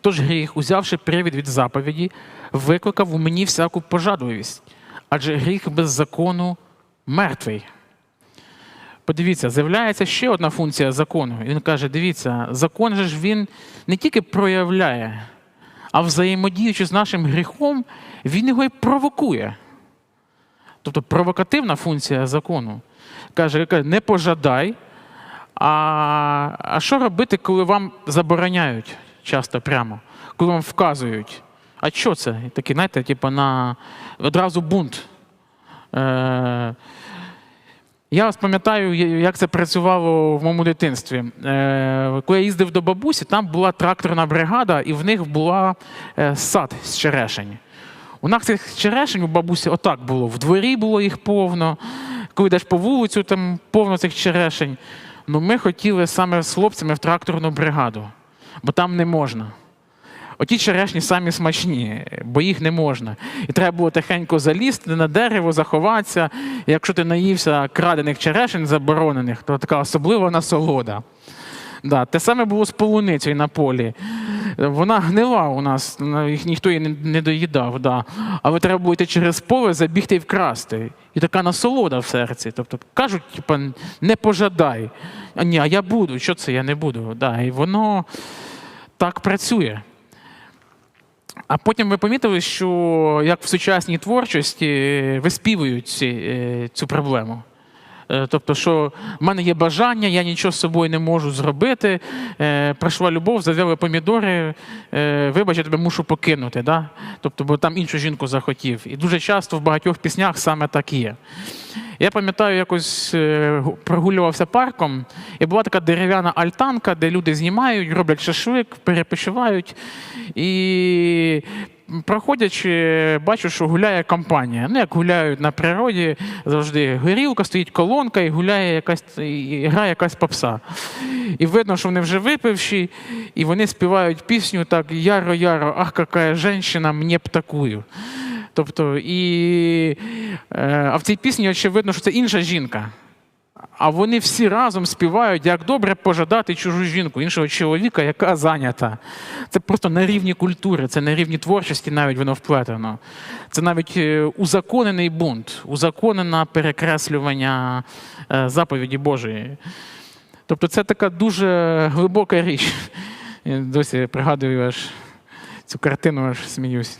Тож гріх, узявши привід від заповіді, викликав у мені всяку пожадливість, адже гріх без закону мертвий. Подивіться, з'являється ще одна функція закону. Він каже: дивіться, закон же ж він не тільки проявляє, а взаємодіючи з нашим гріхом, він його і провокує. Тобто провокативна функція закону. Каже, не пожадай. А, а що робити, коли вам забороняють часто прямо, коли вам вказують? А що це? І Такий, знаєте, типу на одразу бунт. Е, я пам'ятаю, як це працювало в моєму дитинстві. Е, коли я їздив до бабусі, там була тракторна бригада, і в них була е, сад з черешень. У нас цих черешень у бабусі отак було. В дворі було їх повно. Коли йдеш по вулицю, там повно цих черешень. Ну, ми хотіли саме з хлопцями в тракторну бригаду, бо там не можна. Оті черешні самі смачні, бо їх не можна. І треба було тихенько залізти на дерево, заховатися. І якщо ти наївся крадених черешень заборонених, то така особлива насолода. Да, те саме було з полуницею на полі. Вона гнила у нас, їх ніхто її не, доїдав. Да. Але треба було йти через поле, забігти і вкрасти. І така насолода в серці. Тобто кажуть, типа, не пожадай. А ні, а я буду. Що це я не буду? Да. І воно так працює. А потім ви помітили, що як в сучасній творчості виспівують ці, е, цю проблему. Е, Тобто, що в мене є бажання, я нічого з собою не можу зробити. Е, прийшла любов, завели помідори, е, вибач, я тебе мушу покинути. Да? Тобто, бо там іншу жінку захотів. І дуже часто в багатьох піснях саме так є. Я пам'ятаю, якось е, прогулювався парком, і була така дерев'яна альтанка, де люди знімають, роблять шашлик, перепочивають. І проходячи, бачу, що гуляє компанія. Ну, як гуляють на природі, завжди горілка, стоїть колонка і гуляє якась і грає якась попса. І видно, що вони вже випивші, і вони співають пісню так яро-яро, ах, яка жінка, мені б такую. Тобто, і, е, а в цій пісні очевидно, що це інша жінка. А вони всі разом співають, як добре пожадати чужу жінку, іншого чоловіка, яка зайнята. Це просто на рівні культури, це на рівні творчості навіть воно вплетено. Це навіть е, узаконений бунт, узаконене перекреслювання е, заповіді Божої. Тобто це така дуже глибока річ. Я досі пригадую аж цю картину, аж сміюсь.